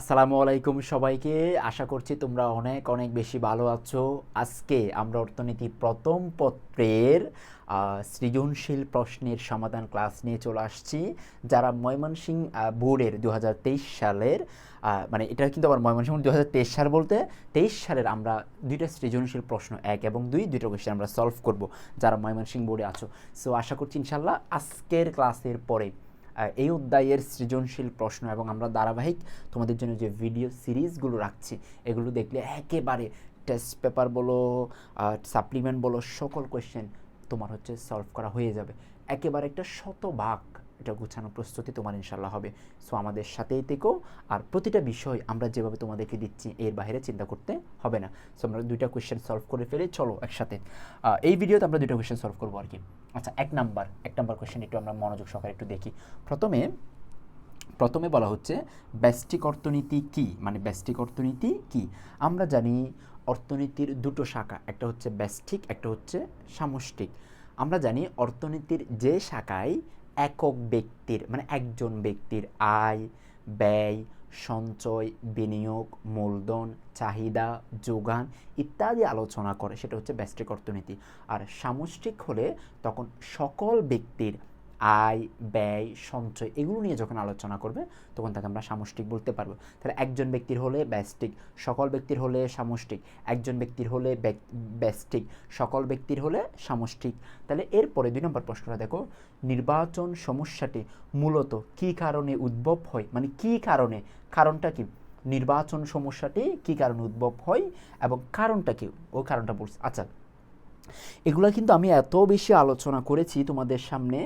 আসসালামু আলাইকুম সবাইকে। আশা করছি তোমরা অনেক অনেক বেশি ভালো আছো। আজকে আমরা অর্থনীতি প্রথম পত্রের সৃজনশীল প্রশ্নের সমাধান ক্লাস নিয়ে চলে আসছি, যারা ময়মনসিং বোর্ডের দু হাজার তেইশ সালের মানে এটা কিন্তু আবার ময়মনসিংহ দু সাল বলতে, তেইশ সালের আমরা দুইটা সৃজনশীল প্রশ্ন, এক এবং দুই, দুইটা কোয়েশ্চেন আমরা সলভ করব, যারা ময়মনসিং বোর্ডে আছো। সো আশা করছি ইনশাল্লাহ আজকের ক্লাসের পরে এই অধ্যায়ের সৃজনশীল প্রশ্ন এবং আমরা ধারাবাহিক তোমাদের জন্য যে ভিডিও সিরিজগুলো রাখছি, এগুলো দেখলে একেবারে টেস্ট পেপার বলো সাপ্লিমেন্ট বলো, সকল কোয়েশ্চেন তোমার হচ্ছে সলভ করা হয়ে যাবে। একেবারে একটা শতভাগ এটা গুছানো প্রস্তুতি তোমার ইনশাল্লাহ হবে। সো আমাদের সাথেই থেকো। আর প্রতিটা বিষয় আমরা যেভাবে তোমাদেরকে দিচ্ছি, এর বাইরে চিন্তা করতে হবে না। সো আমরা দুইটা কোয়েশ্চেন সলভ করে ফেলে, চলো একসাথে। এই ভিডিওতে আমরা দুইটা কোয়েশ্চেন সলভ করব আর কি। আচ্ছা এক নাম্বার এক নাম্বার কোয়েশ্চেন একটু আমরা মনোযোগ সহকারে একটু দেখি। প্রথমে প্রথমে বলা হচ্ছে, ব্যষ্টিক অর্থনীতি কি? মানে ব্যষ্টিক অর্থনীতি কি? আমরা জানি অর্থনীতির দুটো শাখা, একটা হচ্ছে ব্যষ্টিক, একটা হচ্ছে সামষ্টিক। আমরা জানি অর্থনীতির যে শাখায় একক ব্যক্তির মানে একজন ব্যক্তির আয়, ব্যয় সঞ্চয়, বিনিয়োগ, মূলধন, চাহিদা, যোগান ইত্যাদি আলোচনা করে। সেটা হচ্ছে ব্যষ্টিক অর্থনীতি। আর সামষ্টিক হলে তখন সকল ব্যক্তির আয়, ব্যয়, সঞ্চয় এগুলো নিয়ে যখন আলোচনা করবে, তখন তাকে আমরা সামষ্টিক বলতে পারব। তাহলে একজন ব্যক্তির হলে ব্যষ্টিক, সকল ব্যক্তির হলে সামষ্টিক, একজন ব্যক্তির হলে ব্যষ্টিক, সকল ব্যক্তির হলে সামষ্টিক। তাহলে এরপরে দুই নম্বর প্রশ্নটা দেখো, নির্বাচন সমস্যাটি মূলত কী কারণে উদ্ভব হয়? মানে কী কারণে? কারণটা কি? নির্বাচন সমস্যাটি কী কারণে উদ্ভব হয়? এবং কারণটা কি? ওই কারণটা বলছে। আচ্ছা এগুলো কিন্তু আমি এত বেশি আলোচনা করেছি তোমাদের সামনে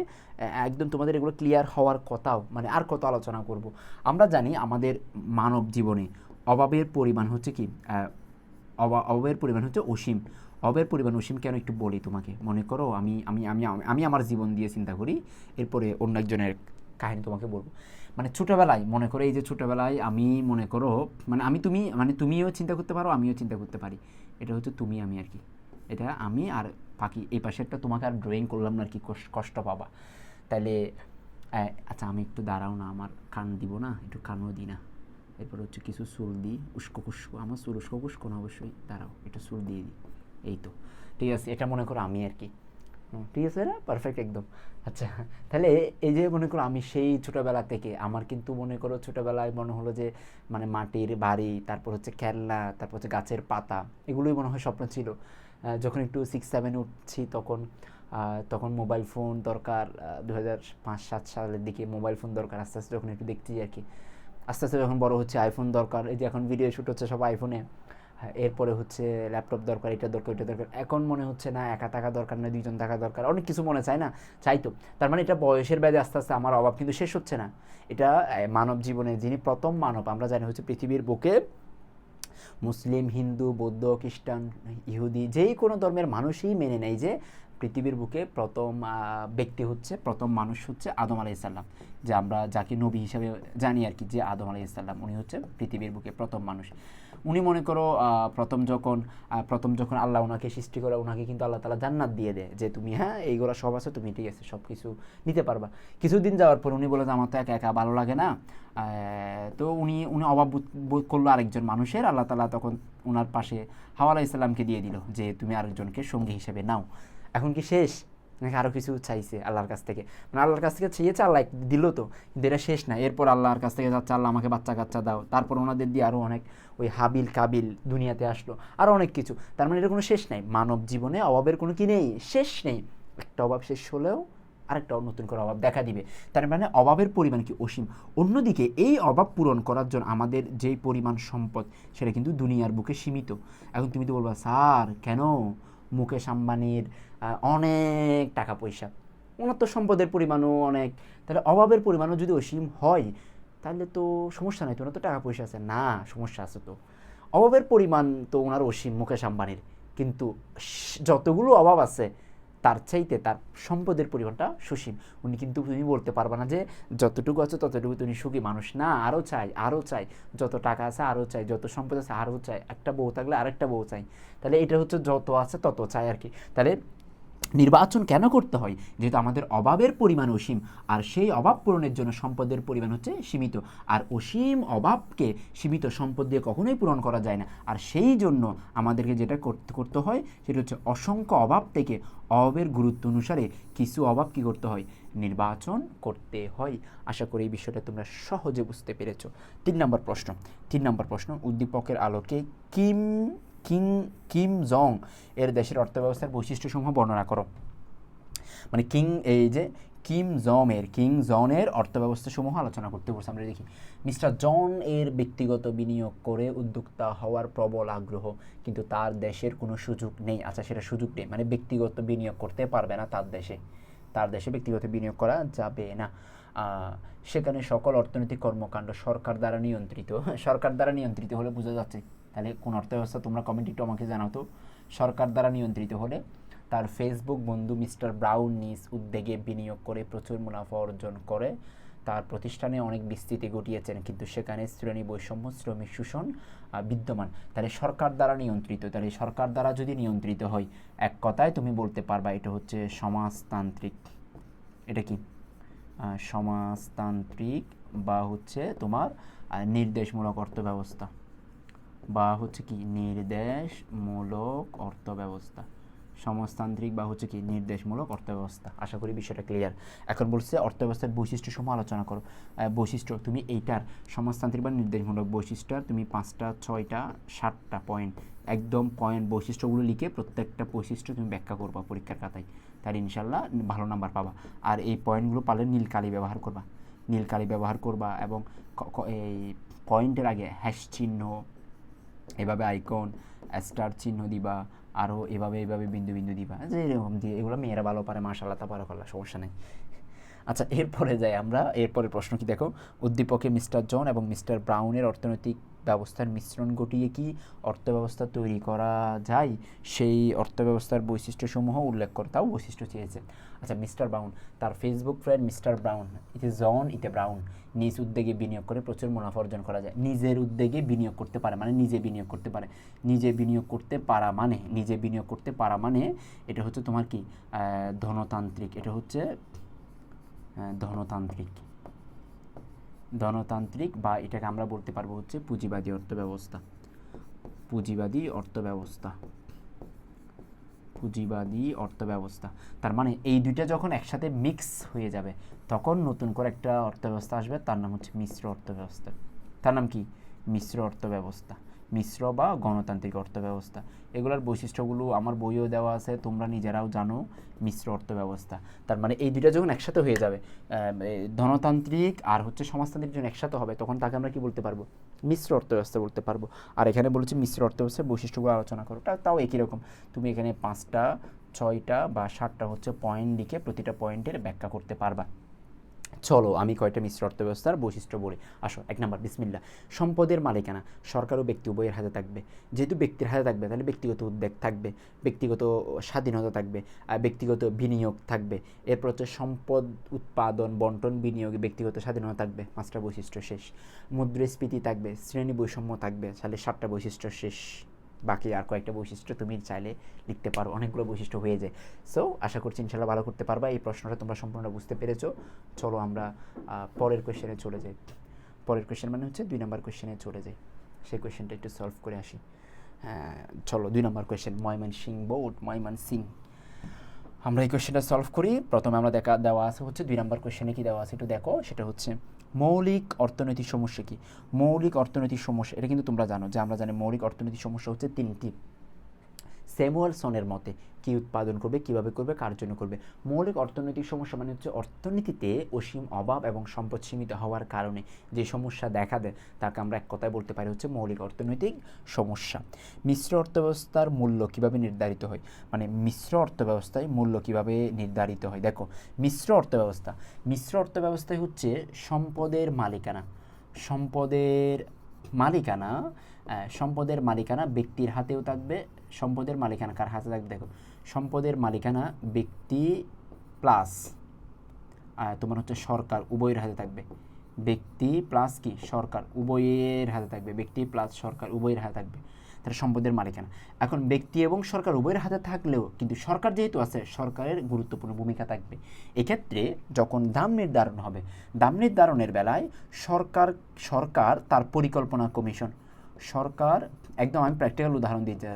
একদম তোমাদের এগুলো ক্লিয়ার হওয়ার কথাও মানে আর কত আলোচনা করব। আমরা জানি আমাদের মানব জীবনে অভাবের পরিমাণ হচ্ছে কি অভাবের পরিমাণ হচ্ছে অসীম। অভাবের পরিমাণ অসীম কেন একটু বলি তোমাকে? মনে করো আমি আমি আমি আমি আমার জীবন দিয়ে চিন্তা করি, এরপরে অন্য একজনের কাহিনী তোমাকে বলব। মানে ছোটোবেলায়, মনে করো এই যে ছোটোবেলায় আমি মনে করো মানে আমি তুমি মানে তুমিও চিন্তা করতে পারো, আমিও চিন্তা করতে পারি। এটা হচ্ছে তুমি, আমি আর কি। এটা আমি আর বাকি এই পাশেরটা তোমাকে আর ড্রয়িং করলাম না আর কি কষ- কষ্ট পাবা। তাহলে আচ্ছা আমি একটু দাঁড়াও না, আমার কান দিব না, একটু কানও দিই না। এরপর হচ্ছে কিছু চুল দিই, উস্কো কুস্কো আমার চুল উস্কো কুস্কো না অবশ্যই, দাঁড়াও, একটু চুল দিয়ে দিই, এই তো। ঠিক আছে, এটা মনে করো আমি আর কি। ঠিক আছে না পারফেক্ট একদম। আচ্ছা তাহলে এই যে মনে করো আমি সেই ছোটোবেলা থেকে, আমার কিন্তু মনে করো ছোটোবেলায় মনে হলো যে মানে মাটির বাড়ি, তারপর হচ্ছে খেলনা, তারপর হচ্ছে গাছের পাতা, এগুলোই মনে হয় স্বপ্ন ছিল। যখন একটু সিক্স সেভেন উঠছি তখন তখন মোবাইল ফোন দরকার দু হাজার পাঁচ, সাত সালের দিকে মোবাইল ফোন দরকার আস্তে আস্তে যখন একটু দেখছি আর কি। আস্তে আস্তে যখন বড় হচ্ছে আইফোন দরকার, এই যে এখন ভিডিও শ্যুট হচ্ছে সব আইফোনে এরপরে হচ্ছে ল্যাপটপ দরকার, এটা দরকার এটা দরকার। এখন মনে হচ্ছে না, একা থাকা দরকার না, দুইজন থাকা দরকার, অনেক কিছু মনে চায় না, চাই তো। তার মানে এটা বয়সের ব্যাধে আস্তে আস্তে আমার অভাব কিন্তু শেষ হচ্ছে না। এটা মানব জীবনে যিনি প্রথম মানব, আমরা জানি হচ্ছে পৃথিবীর বুকে মুসলিম, হিন্দু, বৌদ্ধ, খ্রিস্টান, ইহুদি, যেই কোনো ধর্মের মানুষই মেনে নেয় যে পৃথিবীর বুকে প্রথম ব্যক্তি হচ্ছে, প্রথম মানুষ হচ্ছে আদম আলাইসাল্লাম যে আমরা যাকে নবী হিসাবে জানি আর কি, যে আদম আলাইসাল্লাম উনি হচ্ছে পৃথিবীর বুকে প্রথম মানুষ। উনি মনে করো প্রথম যখন প্রথম যখন আল্লাহ ওনাকে সৃষ্টি করে ওনাকে কিন্তু আল্লাহ তালা জান্নাত দিয়ে দেয় যে তুমি হ্যাঁ এইগুলো সব আছে, তুমি ঠিক আছে সব কিছু নিতে পারবা। কিছুদিন যাওয়ার পর উনি বলে যে আমার তো একা একা ভালো লাগে না। তো উনি উনি অভাব বোধ করল আরেকজন মানুষের, আল্লাহ তালা তখন ওনার পাশে হাওয়ালা ইসলামকে দিয়ে দিল যে তুমি আরেকজনকে সঙ্গী হিসেবে নাও। এখন কি শেষ? নাকি আরও কিছু চাইছে আল্লাহর কাছ থেকে। মানে আল্লাহর কাছ থেকে চেয়েছে আল্লাহ দিল তো, কিন্তু এটা শেষ না এরপর আল্লাহর কাছ থেকে যাচ্ছে, আল্লাহ, আমাকে বাচ্চা কাচ্চা দাও। তারপর ওনাদের দিয়ে আরও অনেক ওই হাবিল কাবিল দুনিয়াতে আসলো আরও অনেক কিছু। তার মানে এটা কোনো শেষ নেই। মানব জীবনে অভাবের কোনো কি নেই? শেষ নেই। একটা অভাব শেষ হলেও আরেকটা নতুন করে অভাব দেখা দিবে। তার মানে অভাবের পরিমাণ কি অসীম? অন্যদিকে এই অভাব পূরণ করার জন্য আমাদের যেই পরিমাণ সম্পদ, সেটা কিন্তু দুনিয়ার বুকে সীমিত। এখন তুমি তো বলবা, স্যার, কেন? মুকেশ আম্বানির অনেক টাকা পয়সা। ওনার তো সম্পদের পরিমাণও অনেক। তাহলে অভাবের পরিমাণও যদি অসীম হয়, তাহলে তো সমস্যা নাই, তো ওনার তো টাকা পয়সা আছে। না, সমস্যা আছে তো। অভাবের পরিমাণ তো ওনার অসীম, মুকেশ আম্বানির। কিন্তু যতগুলো অভাব আছে, তার চাইতে তার সম্পদের পরিমাণটা সুসীম। উনি কিন্তু তুমি বলতে পারবে না যে যতটুকু আছে ততটুকু তুমি সুখী মানুষ। না আরও চাই আরও চাই। যত টাকা আছে আরও চাই, যত সম্পদ আছে আরও চাই। একটা বউ থাকলে আরেকটা বউ চাই। তাহলে এটা হচ্ছে যত আছে তত চাই আর কি। তাহলে নির্বাচন কেন করতে হয়? যেহেতু আমাদের অভাবের পরিমাণ অসীম, আর সেই অভাব পূরণের জন্য সম্পদের পরিমাণ হচ্ছে সীমিত। আর অসীম অভাবকে সীমিত সম্পদ দিয়ে কখনোই পূরণ করা যায় না। আর সেই জন্য আমাদেরকে যেটা করতে করতে হয়, সেটা হচ্ছে অসংখ্য অভাব থেকে অভাবের গুরুত্ব অনুসারে কিছু অভাব কী করতে হয়? নির্বাচন করতে হয়। আশা করি এই বিষয়টা তোমরা সহজে বুঝতে পেরেছ। তিন নম্বর প্রশ্ন, তিন নম্বর প্রশ্ন, উদ্দীপকের আলোকে কিম কিং, কিম জং এর দেশের অর্থব্যবস্থার বৈশিষ্ট্যসমূহ বর্ণনা করো। মানে কিং, এই যে কিম জমের কিং জনের অর্থব্যবস্থাসমূহ আলোচনা করতে বলছে, আমরা দেখি। মিস্টার জন এর ব্যক্তিগত বিনিয়োগ করে উদ্যোক্তা হওয়ার প্রবল আগ্রহ, কিন্তু তার দেশের কোনো সুযোগ নেই। আচ্ছা সেটা সুযোগ নেই মানে ব্যক্তিগত বিনিয়োগ করতে পারবে না তার দেশে। তার দেশে ব্যক্তিগত বিনিয়োগ করা যাবে না। সেখানে সকল অর্থনৈতিক কর্মকাণ্ড সরকার দ্বারা নিয়ন্ত্রিত। সরকার দ্বারা নিয়ন্ত্রিত হলে বোঝা যাচ্ছে তাহলে কোন অর্থব্যবস্থা তোমরা কমেন্ট একটু আমাকে জানাও তো। সরকার দ্বারা নিয়ন্ত্রিত হলে তার ফেসবুক বন্ধু মিস্টার ব্রাউন নিজ উদ্যোগে বিনিয়োগ করে প্রচুর মুনাফা অর্জন করে। তার প্রতিষ্ঠানে অনেক বিস্তৃতি ঘটিয়েছেন, কিন্তু সেখানে শ্রেণি বৈষম্য, শ্রমিক শোষণ বিদ্যমান। তাহলে সরকার দ্বারা নিয়ন্ত্রিত, তাহলে সরকার দ্বারা যদি নিয়ন্ত্রিত হয়, এক কথায় তুমি বলতে পারবা এটা হচ্ছে সমাজতান্ত্রিক। এটা কি? সমাজতান্ত্রিক বা হচ্ছে তোমার নির্দেশমূলক অর্থব্যবস্থা। বা হচ্ছে কি নির্দেশমূলক অর্থব্যবস্থা সমাজতান্ত্রিক বা হচ্ছে কি নির্দেশমূলক অর্থব্যবস্থা আশা করি বিষয়টা ক্লিয়ার এখন বলছে অর্থব্যবস্থার বৈশিষ্ট্য সমূহ আলোচনা করো। বৈশিষ্ট্য, তুমি এইটার সমাজতান্ত্রিক বা নির্দেশমূলক বৈশিষ্ট্যর তুমি পাঁচটা, ছয়টা, সাতটা পয়েন্ট একদম পয়েন্ট বৈশিষ্ট্যগুলো লিখে প্রত্যেকটা বৈশিষ্ট্য তুমি ব্যাখ্যা করবা পরীক্ষার খাতায়। তার ইনশাল্লাহ ভালো নাম্বার পাবা। আর এই পয়েন্টগুলো পারলে নীল কালি ব্যবহার করবা। নীল কালি ব্যবহার করবা এবং এই পয়েন্টের আগে হ্যাশ চিহ্ন এভাবে আইকন স্টার চিহ্ন দিবা আরও এভাবে এভাবে বিন্দু বিন্দু দিবা। যে এরকম দিয়ে এগুলো মেয়েরা ভালো পারে মাশাল্লাহ তা ভালো করলা সমস্যা নেই। আচ্ছা এরপরে যাই আমরা, এরপরে প্রশ্ন কি দেখো? উদ্দীপকে মিস্টার জন এবং মিস্টার ব্রাউনের অর্থনৈতিক ব্যবস্থার মিশ্রণ ঘটিয়ে কি অর্থব্যবস্থা তৈরি করা যায়? সেই অর্থব্যবস্থার বৈশিষ্ট্যসমূহ উল্লেখ করে, তাও বৈশিষ্ট্য চেয়েছে। আচ্ছা মিস্টার ব্রাউন, তার Facebook friend mister Brown is John ইতে ব্রাউন, নিজ উদ্যোগে বিনিয়োগ করে প্রচুর মুনাফা অর্জন করা যায়। নিজের উদ্যোগে বিনিয়োগ করতে পারে মানে নিজে বিনিয়োগ করতে পারে। নিজে বিনিয়োগ করতে পারা মানে নিজে বিনিয়োগ করতে পারা মানে এটা হচ্ছে তোমার কি? ধনতান্ত্রিক, এটা হচ্ছে ধনতান্ত্রিক। ধনতান্ত্রিক বা এটাকে আমরা বলতে পারব হচ্ছে পুঁজিবাদী অর্থব্যবস্থা। পুঁজিবাদী অর্থব্যবস্থা। পুঁজিবাদী অর্থব্যবস্থা। তার মানে এই দুইটা যখন একসাথে মিক্স হয়ে যাবে, তখন নতুন করে একটা অর্থব্যবস্থা আসবে, তার নাম হচ্ছে মিশ্র অর্থব্যবস্থা। তার নাম কি? মিশ্র অর্থব্যবস্থা। মিশ্র বা গণতান্ত্রিক অর্থব্যবস্থা। এগুলোর বৈশিষ্ট্যগুলো আমার বইও দেওয়া আছে, তোমরা নিজেরাও জানো, মিশ্র অর্থব্যবস্থা। তার মানে এই দুইটা যখন একসাথে হয়ে যাবে ধনতান্ত্রিক আর হচ্ছে সমাজতান্ত্রিক যখন একসাথে হবে, তখন তাকে আমরা কি বলতে পারব? মিশ্র অর্থব্যবস্থা বলতে পারব। আর এখানে বলেছি মিশ্র অর্থব্যবস্থার বৈশিষ্ট্যগুলো আলোচনা করো। তাও একই রকম। তুমি এখানে পাঁচটা, ছয়টা বা সাতটা হচ্ছে পয়েন্ট লিখে প্রতিটা পয়েন্টের ব্যাখ্যা করতে পারবা। চলো, আমি কয়টা মিশ্র অর্থব্যবস্থার বৈশিষ্ট্য বলি। আসো, এক নম্বর, বিসমিল্লা। সম্পদের মালিকানা, সরকার ও ব্যক্তি উভয়ের হাতে থাকবে। যেহেতু ব্যক্তির হাতে থাকবে, তাহলে ব্যক্তিগত উদ্যোগ থাকবে, ব্যক্তিগত স্বাধীনতা থাকবে ব্যক্তিগত বিনিয়োগ থাকবে। এরপর হচ্ছে সম্পদ, উৎপাদন, বন্টন, বিনিয়োগে, ব্যক্তিগত স্বাধীনতা থাকবে। পাঁচটা বৈশিষ্ট্য শেষ। মুদ্রাস্ফীতি থাকবে শ্রেণি বৈষম্য থাকবে, তাহলে সাতটা বৈশিষ্ট্য শেষ। বাকি আর কয়েকটা বৈশিষ্ট্য তুমি চাইলে লিখতে পারো, অনেকগুলো বৈশিষ্ট্য হয়ে যায়। সো আশা করছি ইনশাল্লাহ ভালো করতে পারবা, এই প্রশ্নটা তোমরা সম্পূর্ণ বুঝতে পেরেছ। চলো আমরা পরের কোয়েশ্চেনে চলে যাই। পরের কোয়েশ্চেন মানে হচ্ছে দুই নম্বর কোয়েশ্চেনে চলে যাই। সেই কোয়েশ্চেনটা একটু সলভ করে আসি। হ্যাঁ চলো দুই নম্বর question Mymensingh board Mymensingh আমরা এই কোয়েশ্চেনটা সলভ করি। প্রথমে আমরা দেখা, দেওয়া আছে হচ্ছে দুই নম্বর কোয়েশ্চেনে কি দেওয়া আছে একটু দেখো। সেটা হচ্ছে মৌলিক অর্থনৈতিক সমস্যা কি? মৌলিক অর্থনৈতিক সমস্যা, এটা কিন্তু তোমরা জানো যে আমরা জানি মৌলিক অর্থনৈতিক সমস্যা হচ্ছে তিনটি। স্যামুয়েলসনের মতে, কি উৎপাদন করবে, কীভাবে করবে, কার জন্য করবে? মৌলিক অর্থনৈতিক সমস্যা মানে হচ্ছে অর্থনীতিতে অসীম অভাব এবং সম্পদ সীমিত হওয়ার কারণে যে সমস্যা দেখা দেয়, তাকে আমরা এক কথায় বলতে পারি হচ্ছে মৌলিক অর্থনৈতিক সমস্যা। মিশ্র অর্থব্যবস্থার মূল্য কীভাবে নির্ধারিত হয়? মানে মিশ্র অর্থব্যবস্থায় মূল্য কীভাবে নির্ধারিত হয়? দেখো, মিশ্র অর্থব্যবস্থা। মিশ্র অর্থব্যবস্থায় হচ্ছে সম্পদের মালিকানা। সম্পদের মালিকানা সম্পদের মালিকানা ব্যক্তির হাতেও থাকবে, সম্পদের মালিকানা কার হাতে থাকবে? দেখো, সম্পদের মালিকানা ব্যক্তি প্লাস তোমার হচ্ছে সরকার উভয়ের হাতে থাকবে। ব্যক্তি প্লাস কি? সরকার উভয়ের হাতে থাকবে। ব্যক্তি প্লাস সরকার উভয়ের হাতে থাকবে। তাহলে সম্পদের মালিকানা এখন ব্যক্তি এবং সরকার উভয়ের হাতে থাকলেও কিন্তু সরকার যেহেতু আছে, সরকারের গুরুত্বপূর্ণ ভূমিকা থাকবে। এক্ষেত্রে যখন দাম নির্ধারণ হবে, দাম নির্ধারণের বেলায় সরকার সরকার তার পরিকল্পনা কমিশন, সরকার, একদম আমি প্র্যাকটিক্যাল উদাহরণ দিচ্ছি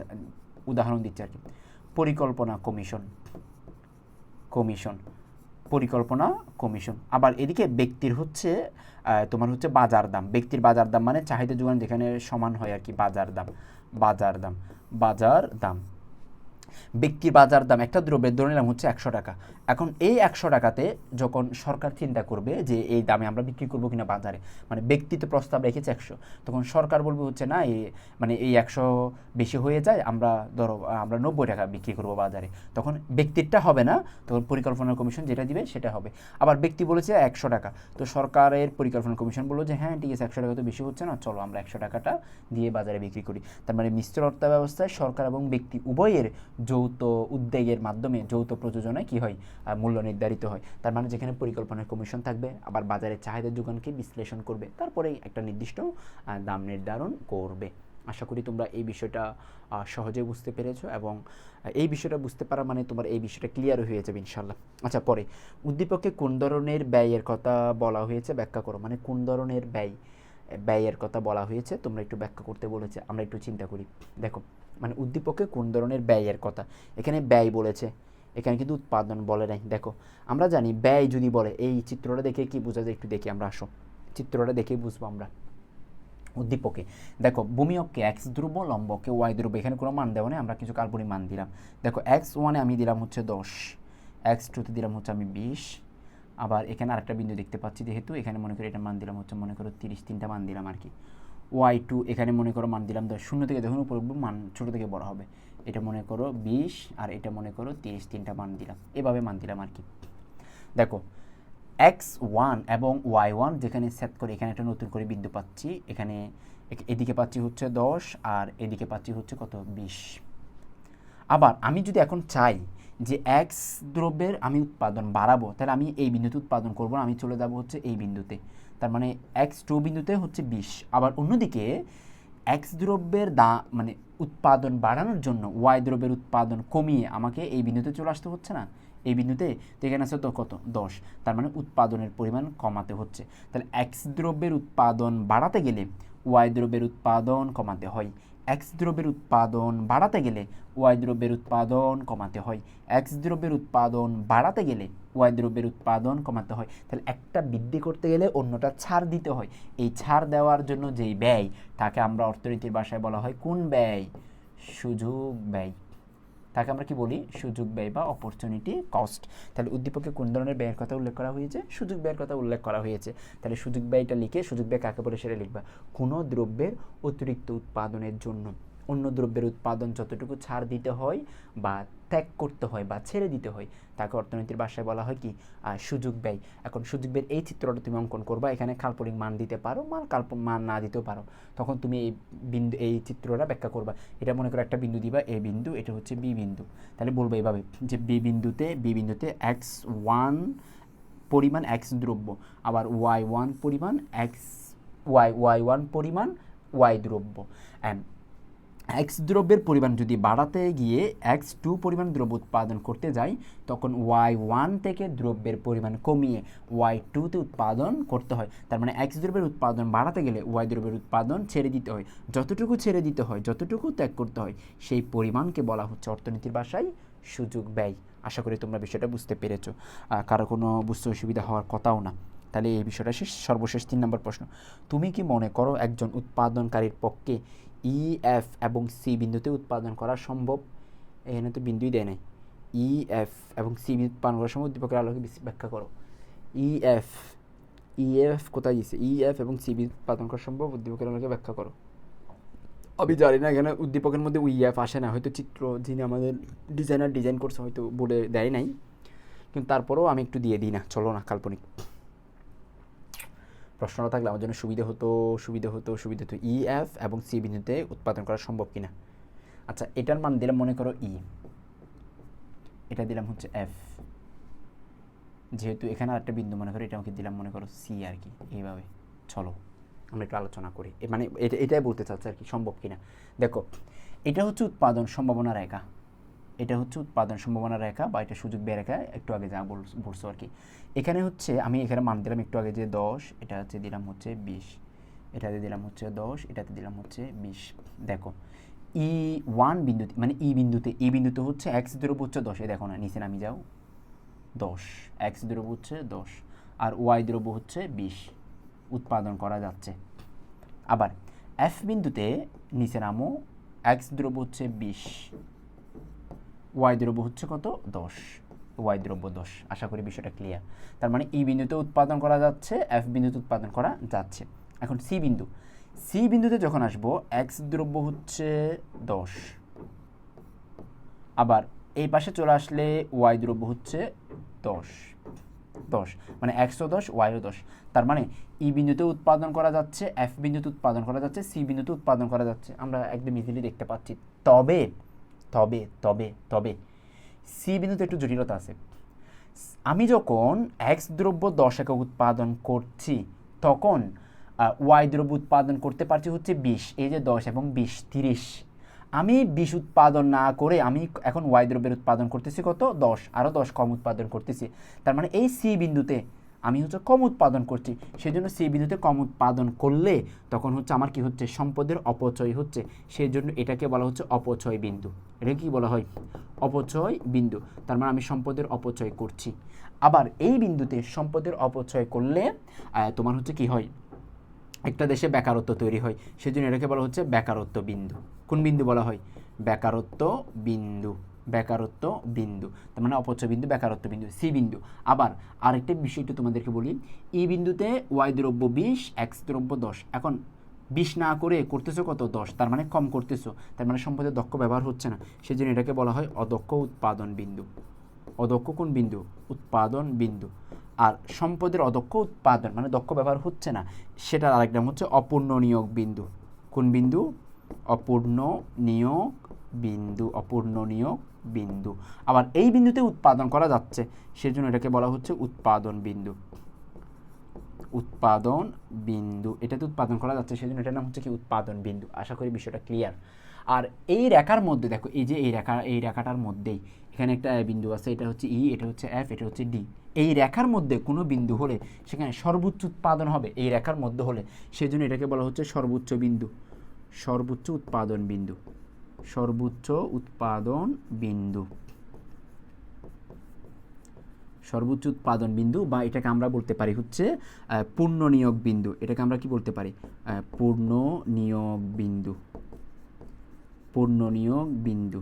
উদাহরণ দিচ্ছি আর কি। পরিকল্পনা কমিশন কমিশন, পরিকল্পনা কমিশন। আবার এদিকে ব্যক্তির হচ্ছে তোমার হচ্ছে বাজার দাম। ব্যক্তির বাজার দাম মানে চাহিদা যোগান যেখানে সমান হয় আর কি, বাজার দাম। বাজার দাম। বাজার দাম। ব্যক্তির বাজার দাম, একটা দ্রব্যের ধরে নিলাম হচ্ছে একশো টাকা। এখন এই একশো টাকাতে যখন সরকার চিন্তা করবে যে এই দামে আমরা বিক্রি করব কিনা বাজারে মানে ব্যক্তি তো প্রস্তাব রেখেছে একশো, তখন সরকার বলবে হচ্ছে না, এই মানে এই একশো বেশি হয়ে যায়, আমরা ধরো, আমরা নব্বই টাকা বিক্রি করব বাজারে। তখন ব্যক্তিরটা হবে না, তখন পরিকল্পনা কমিশন যেটা দিবে সেটা হবে। আবার ব্যক্তি বলেছে একশো টাকা, তো সরকারের পরিকল্পনা কমিশন বলল যে হ্যাঁ ঠিক আছে, একশো টাকা তো বেশি হচ্ছে না, চলো আমরা একশো টাকাটা দিয়ে বাজারে বিক্রি করি। তার মানে মিশ্র অর্থ ব্যবস্থায় সরকার এবং ব্যক্তি উভয়ের যৌথ উদ্যোগের মাধ্যমে, যৌথ প্রযোজনায় কি হয়? মূল্য নির্ধারিত হয়। তার মানে যেখানে পরিকল্পনা কমিশন থাকবে, আবার বাজারে চাহিদা যোগানকে বিশ্লেষণ করবে তারপরে একটা নির্দিষ্ট দাম নির্ধারণ করবে। আশা করি তোমরা এই বিষয়টা সহজে বুঝতে পেরেছ এবং এই বিষয়টা বুঝতে পারা মানে তোমার এই বিষয়টা ক্লিয়ার হয়ে যাবে ইনশাল্লাহ আচ্ছা পরে। উদ্দীপকে কোন ধরনের ব্যয়ের কথা বলা হয়েছে? ব্যাখ্যা করো। মানে কোন ধরনের ব্যয়? ব্যয়ের কথা বলা হয়েছে, তোমরা একটু ব্যাখ্যা করতে বলেছে, আমরা একটু চিন্তা করি। দেখো মানে উদ্দীপকে কোন ধরনের ব্যয়ের কথা? এখানে ব্যয় বলেছে, এখানে কিন্তু উৎপাদন বলে নাই। দেখো, আমরা জানি ব্যয় যদি বলে, এই চিত্রটা দেখে কি বোঝা যায়? একটু দেখি আমরা, আসো। চিত্রটা দেখে বুঝব আমরা। উদ্দীপকে, দেখো, ভূমি অক্ষে এক্স ধ্রুব লম্বকে ওয়াই ধ্রুব, এখানে কোনো মান দেওয়া নেই, আমরা কিছু কাল্পনিক মান দিলাম। দেখো এক্স ওয়ানে আমি দিলাম হচ্ছে দশ এক্স টুতে দিলাম হচ্ছে আমি বিশ আবার এখানে আরেকটা বিন্দু দেখতে পাচ্ছি যেহেতু, এখানে মনে করি এটা মান দিলাম হচ্ছে মনে করো তিরিশ, তিনটা মান দিলাম আর কি। ওয়াই টু এখানে মনে করো মান দিলাম দশ, শূন্য থেকে যখন উপর মান ছোটো থেকে বড় হবে। এটা মনে করো বিশ আর এটা মনে করো তিরিশ, তিনটা মান দিলাম। এভাবে মান দিলাম আর কি। দেখো এক্স ওয়ান এবং ওয়াই ওয়ান যেখানে সেট করে এখানে একটা নতুন করে বিন্দু পাচ্ছি, এখানে এদিকে পাচ্ছি হচ্ছে দশ আর এদিকে পাচ্ছি হচ্ছে কত? বিশ। আবার আমি যদি এখন চাই যে এক্স দ্রব্যের আমি উৎপাদন বাড়াবো, তাহলে আমি এই বিন্দুতে উৎপাদন করব আমি চলে যাব হচ্ছে এই বিন্দুতে। তার মানে এক্স টু বিন্দুতে হচ্ছে বিশ। আবার অন্যদিকে এক্স দ্রব্যের দা মানে উৎপাদন বাড়ানোর জন্য ওয়াই দ্রব্যের উৎপাদন কমিয়ে আমাকে এই বিন্দুতে চলে আসতে হচ্ছে না? এই বিন্দুতে? তো এখানে আছে তো কত? দশ। তার মানে উৎপাদনের পরিমাণ কমাতে হচ্ছে। তাহলে এক্স দ্রব্যের উৎপাদন বাড়াতে গেলে ওয়াই দ্রব্যের উৎপাদন কমাতে হয়। এক্স দ্রব্যের উৎপাদন বাড়াতে গেলে ওয়াই দ্রব্যের উৎপাদন কমাতে হয়। এক্স দ্রব্যের উৎপাদন বাড়াতে গেলে ওয়াই দ্রব্যের উৎপাদন কমাতে হয়। তাহলে একটা বৃদ্ধি করতে গেলে অন্যটা ছাড় দিতে হয়। এই ছাড় দেওয়ার জন্য যেই ব্যয়, তাকে আমরা অর্থনীতির ভাষায় বলা হয় কোন ব্যয়? সুযোগ ব্যয়। তাকে আমরা কি বলি? সুযোগ ব্যয় বা অপরচুনিটি কস্ট তাহলে উদ্দীপকে কোন ধরনের ব্যয়ের কথা উল্লেখ করা হয়েছে? সুযোগ ব্যয়ের কথা উল্লেখ করা হয়েছে। তাহলে সুযোগ ব্যয়টা লিখে সুযোগ ব্যয় কাকে বলে সেটা লিখবা? কোনো দ্রব্যের অতিরিক্ত উৎপাদনের জন্য। অন্য দ্রব্যের উৎপাদন যতটুকু ছাড় দিতে হয় বা ত্যাগ করতে হয় বা ছেড়ে দিতে হয়, তাকে অর্থনীতির ভাষায় বলা হয় কি? সুযোগ ব্যয়। এখন সুযোগ ব্যয়ের এই চিত্রটা তুমি অঙ্কন করবা, এখানে কাল্পনিক মান দিতে পারো, মান কাল্প, মান না দিতেও পারো। তখন তুমি এই বিন্দু, এই চিত্রটা ব্যাখ্যা করবা। এটা মনে করো একটা বিন্দু দিবা, এ বিন্দু, এটা হচ্ছে বি বিন্দু। তাহলে বলব এইভাবে যে বি বিন্দুতে বি বিন্দুতে এক্স ওয়ান পরিমাণ, এক্স দ্রব্য। আবার ওয়াই ওয়ান পরিমাণ, এক্স, ওয়াই ওয়াই ওয়ান পরিমাণ, ওয়াই দ্রব্য। অ্যান্ড এক্স দ্রব্যের পরিমাণ যদি বাড়াতে গিয়ে এক্স টু পরিমাণ দ্রব্য উৎপাদন করতে যাই, তখন ওয়াই ওয়ান থেকে দ্রব্যের পরিমাণ কমিয়ে ওয়াই টুতে উৎপাদন করতে হয়। তার মানে এক্স দ্রব্যের উৎপাদন বাড়াতে গেলে ওয়াই দ্রব্যের উৎপাদন ছেড়ে দিতে হয়। যতটুকু ছেড়ে দিতে হয়, যতটুকু ত্যাগ করতে হয়, সেই পরিমাণকে বলা হচ্ছে অর্থনীতির ভাষায় সুযোগ ব্যয়। আশা করি তোমরা বিষয়টা বুঝতে পেরেছ। কারও কোনো বুঝতে অসুবিধা হওয়ার কথাও না। তাহলে এই বিষয়টা শেষ, সর্বশেষ তিন নম্বর প্রশ্ন। তুমি কি মনে করো একজন উৎপাদনকারীর পক্ষে ই এফ এবং সি বিন্দুতে উৎপাদন করা সম্ভব। এখানে তো বিন্দুই দেয় নাই। ই এফ এবং সি বিন্দু উৎপাদন করার সময় উদ্দীপকের আলোকে ব্যাখ্যা করো। ই এফ ই এফ কোথায় দিয়েছে ই এফ এবং সি বিন্দু উৎপাদন করা সম্ভব। উদ্দীপকের আলোকে ব্যাখ্যা করো। আমি জানি না এখানে উদ্দীপকের মধ্যে উই এফ আসে না। হয়তো চিত্র যিনি আমাদের ডিজাইনার ডিজাইন করছে হয়তো বলে দেয় নাই। কিন্তু তারপরেও আমি একটু দিয়ে দিই না। চলো না, কাল্পনিক। প্রশ্নটা থাকলে আমার জন্য সুবিধা হতো সুবিধা হতো সুবিধা হতো ই এফ এবং সি বিন্দুতে উৎপাদন করা সম্ভব কিনা? আচ্ছা এটার মান দিলাম মনে করো ই এটা দিলাম হচ্ছে এফ যেহেতু এখানে আরেকটা বিন্দু মনে করো, এটা আমাকে দিলাম মনে করো সি আর কি। এইভাবে, চলো, আমরা একটু আলোচনা করি। মানে এটা, এটাই বলতে চাচ্ছি আর কি, সম্ভব কিনা? দেখো, এটা হচ্ছে উৎপাদন সম্ভাবনা রেখা। এটা হচ্ছে উৎপাদন সম্ভাবনা রেখা বা এটা সুযোগ ব্যয় রেখা, একটু আগে যা বল- বলছো আর কি। এখানে হচ্ছে আমি এখানে মান দিলাম একটু আগে যে দশ, এটা হচ্ছে দিলাম হচ্ছে বিশ। এটাতে দিলাম হচ্ছে দশ, এটাতে দিলাম হচ্ছে বিশ। দেখো ই ওয়ান বিন্দুতে মানে ই বিন্দুতে ই বিন্দুতে হচ্ছে এক্স দ্রব্য হচ্ছে দশে। দেখো না, নিচে নামি যাও। দশ এক্স দ্রব্য হচ্ছে দশ, আর ওয়াই দ্রব্য হচ্ছে বিশ। উৎপাদন করা যাচ্ছে। আবার এফ বিন্দুতে নিচে নামো এক্স দ্রব্য হচ্ছে বিশ। ওয়াই দ্রব্য হচ্ছে কত? দশ। ওয়াই দ্রব্য দশ। আশা করি বিষয়টা ক্লিয়ার তার মানে ই বিন্দুতে উৎপাদন করা যাচ্ছে এফ বিন্দুতে উৎপাদন করা যাচ্ছে। এখন সি বিন্দু। সি বিন্দুতে যখন আসব এক্স দ্রব্য হচ্ছে দশ। আবার এই পাশে চলে আসলে ওয়াই দ্রব্য হচ্ছে দশ। দশ। মানে একশো দশ ওয়াইও দশ। তার মানে ই বিন্দুতে উৎপাদন করা যাচ্ছে এফ বিন্দুতে উৎপাদন করা যাচ্ছে সি বিন্দুতে উৎপাদন করা যাচ্ছে। আমরা একদম ইজিলি দেখতে পাচ্ছি। তবে তবে তবে তবে। সি বিন্দুতে একটু জটিলতা আছে। আমি যখন এক্স দ্রব্য দশ একক উৎপাদন করছি, তখন ওয়াই দ্রব্য উৎপাদন করতে পারছি হচ্ছে বিশ, এই যে দশ এবং বিশ, তিরিশ। আমি বিশ উৎপাদন না করে আমি এখন ওয়াই দ্রব্যের উৎপাদন করতেছি কত? দশ আরও দশ কম উৎপাদন করতেছি। তার মানে এই সি বিন্দুতে আমি হচ্ছে কম উৎপাদন করছি। সেই জন্য সি বিন্দুতে কম উৎপাদন করলে তখন হচ্ছে আমার কি হচ্ছে? সম্পদের অপচয় হচ্ছে। সেই জন্য এটাকে বলা হচ্ছে অপচয় বিন্দু। এটা কি বলা হয়? অপচয় বিন্দু। তার মানে আমি সম্পদের অপচয় করছি। আবার এই বিন্দুতে সম্পদের অপচয় করলে তোমার হচ্ছে কি হয়? একটা দেশে বেকারত্ব তৈরি হয়। সেজন্য এটাকে বলা হচ্ছে বেকারত্ব বিন্দু। কোন বিন্দু বলা হয়? বেকারত্ব বিন্দু। বেকারত্ব বিন্দু। তার মানে অপচয় বিন্দু, বেকারত্ব বিন্দু, সি বিন্দু। আবার আরেকটা বিষয় একটু তোমাদেরকে বলি। ই বিন্দুতে ওয়াই দ্রব্য বিশ, এক্স দ্রব্য দশ। এখন বিশ না করে করতেছো কত? দশ। তার মানে কম করতেছো। তার মানে সম্পদের দক্ষ ব্যবহার হচ্ছে না। সেই জন্য এটাকে বলা হয় অদক্ষ উৎপাদন বিন্দু। অদক্ষ কোন বিন্দু? উৎপাদন বিন্দু। আর সম্পদের অদক্ষ উৎপাদন মানে দক্ষ ব্যবহার হচ্ছে না, সেটার আরেক নাম হচ্ছে অপূর্ণ নিয়োগ বিন্দু। কোন বিন্দু? অপূর্ণ নিয়োগ বিন্দু। অপূর্ণ নিয়োগ বিন্দু। আবার এই বিন্দুতে উৎপাদন করা যাচ্ছে, সেজন্য এটাকে বলা হচ্ছে উৎপাদন বিন্দু। উৎপাদন বিন্দু, এটাতে উৎপাদন করা যাচ্ছে, সেজন্য এটার নাম হচ্ছে কি উৎপাদন বিন্দু। আশা করি বিষয়টা ক্লিয়ার আর এই রেখার মধ্যে, দেখো, এই যে এই রেখা, এই রেখাটার মধ্যেই এখানে একটা বিন্দু আছে, এটা হচ্ছে ই এটা হচ্ছে এফ এটা হচ্ছে ডি এই রেখার মধ্যে কোনো বিন্দু হলে সেখানে সর্বোচ্চ উৎপাদন হবে, এই রেখার মধ্যে হলে, সেজন্য এটাকে বলা হচ্ছে সর্বোচ্চ বিন্দু। সর্বোচ্চ উৎপাদন বিন্দু। সর্বোচ্চ উৎপাদন বিন্দু। সর্বোচ্চ উৎপাদন বিন্দু বা এটাকে আমরা বলতে পারি হচ্ছে পূর্ণ নিয়োগ বিন্দু। এটাকে আমরা কি বলতে পারি? পূর্ণ নিয়োগ বিন্দু। পূর্ণ নিয়োগ বিন্দু।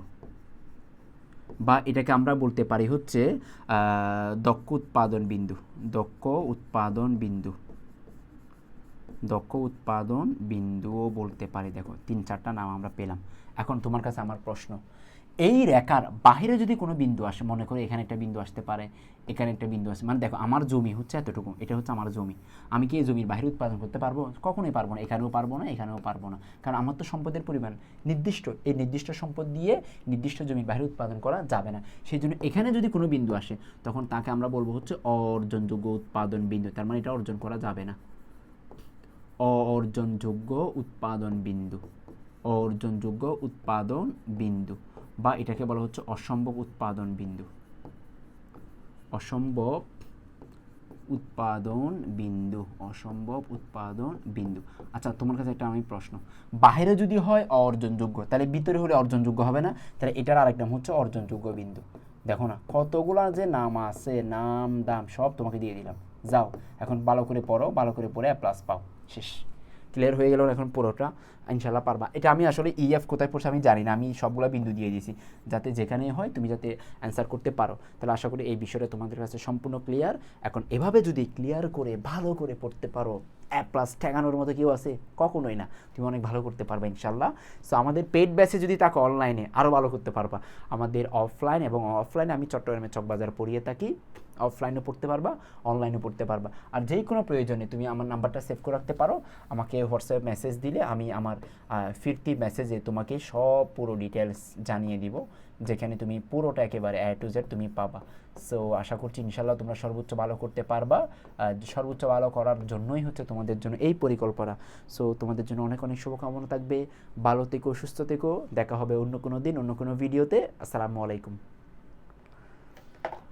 বা এটাকে আমরা বলতে পারি হচ্ছে দক্ষ উৎপাদন বিন্দু। দক্ষ উৎপাদন বিন্দু। দক্ষ উৎপাদন বিন্দুও বলতে পারি। দেখো, তিন চারটা নাম আমরা পেলাম। এখন তোমার কাছে আমার প্রশ্ন। এই রেখার বাইরে যদি কোনো বিন্দু আসে, মনে করো এখানে একটা বিন্দু আসতে পারে, এখানে একটা বিন্দু আসে মানে দেখো আমার জমি হচ্ছে এতটুকু, এটা হচ্ছে আমার জমি। আমি কি এই জমির বাইরে উৎপাদন করতে পারব? কখনোই পারব না। এখানেও পারব না, এখানেও পারব না। কারণ আমার তো সম্পদের পরিমাণ নির্দিষ্ট। এই নির্দিষ্ট সম্পদ দিয়ে নির্দিষ্ট জমির বাইরে উৎপাদন করা যাবে না। সেই জন্য এখানে যদি কোনো বিন্দু আসে, তখন তাকে আমরা বলব হচ্ছে অর্জনযোগ্য উৎপাদন বিন্দু। তার মানে এটা অর্জন করা যাবে না। অর্জনযোগ্য উৎপাদন বিন্দু। অর্জনযোগ্য উৎপাদন বিন্দু বা এটাকে বলা হচ্ছে অসম্ভব উৎপাদন বিন্দু। অসম্ভব উৎপাদন বিন্দু, অসম্ভব উৎপাদন বিন্দু। আচ্ছা তোমার কাছে একটা আমি প্রশ্ন। বাইরে যদি হয় অর্জনযোগ্য তাহলে ভিতরে হলে অর্জনযোগ্য হবে না? তাহলে এটার আরেক নাম হচ্ছে অর্জনযোগ্য বিন্দু। দেখো না, কতগুলা যে নাম আছে, নাম, দাম, সব তোমাকে দিয়ে দিলাম। যাও, এখন ভালো করে পড়ো, ভালো করে পড়ে প্লাস পাও। শেষ। ক্লিয়ার হয়ে গেল এখন পুরোটা ইনশাল্লাহ পারবা। এটা আমি আসলে ইএফ কোথায় পড়ছে আমি জানি না, আমি সবগুলো বিন্দু দিয়ে দিয়েছি, যাতে যেখানে হয় তুমি যাতে অ্যান্সার করতে পারো। তাহলে আশা করি এই বিষয়টা তোমাদের কাছে সম্পূর্ণ ক্লিয়ার এখন এভাবে যদি ক্লিয়ার করে, ভালো করে পড়তে পারো এ প্লাস ঠেকানোর মতো কেউ আছে? কখনোই না। তুমি অনেক ভালো করতে পারবে ইনশাল্লাহ সো আমাদের পেড ব্যাচে যদি তাকে অনলাইনে আরও ভালো করতে পারবা। আমাদের অফলাইন এবং অফলাইনে আমি চট্টগ্রামে চকবাজার পড়িয়ে থাকি। অফলাইনে পড়তে পারবা অনলাইনে পড়তে পারবা। আর যেই কোনো প্রয়োজনে তুমি আমার নাম্বারটা সেভ করে রাখতে পারো, আমাকে হোয়াটসঅ্যাপ মেসেজ দিলে আমি আমার ফিরতি মেসেজে তোমাকে সব পুরো ডিটেলস জানিয়ে দিব, যেখানে তুমি পুরোটা একেবারে এ টু জেড তুমি পাবা। সো আশা করছি ইনশাল্লাহ তোমরা সর্বোচ্চ ভালো করতে পারবা। সর্বোচ্চ ভালো করার জন্যই হচ্ছে তোমাদের জন্য এই পরিকল্পনা। সো তোমাদের জন্য অনেক অনেক শুভকামনা থাকবে। ভালো থেকো, সুস্থ থেকো। দেখা হবে অন্য কোনো দিন, অন্য কোনো ভিডিওতে আসসালামু আলাইকুম।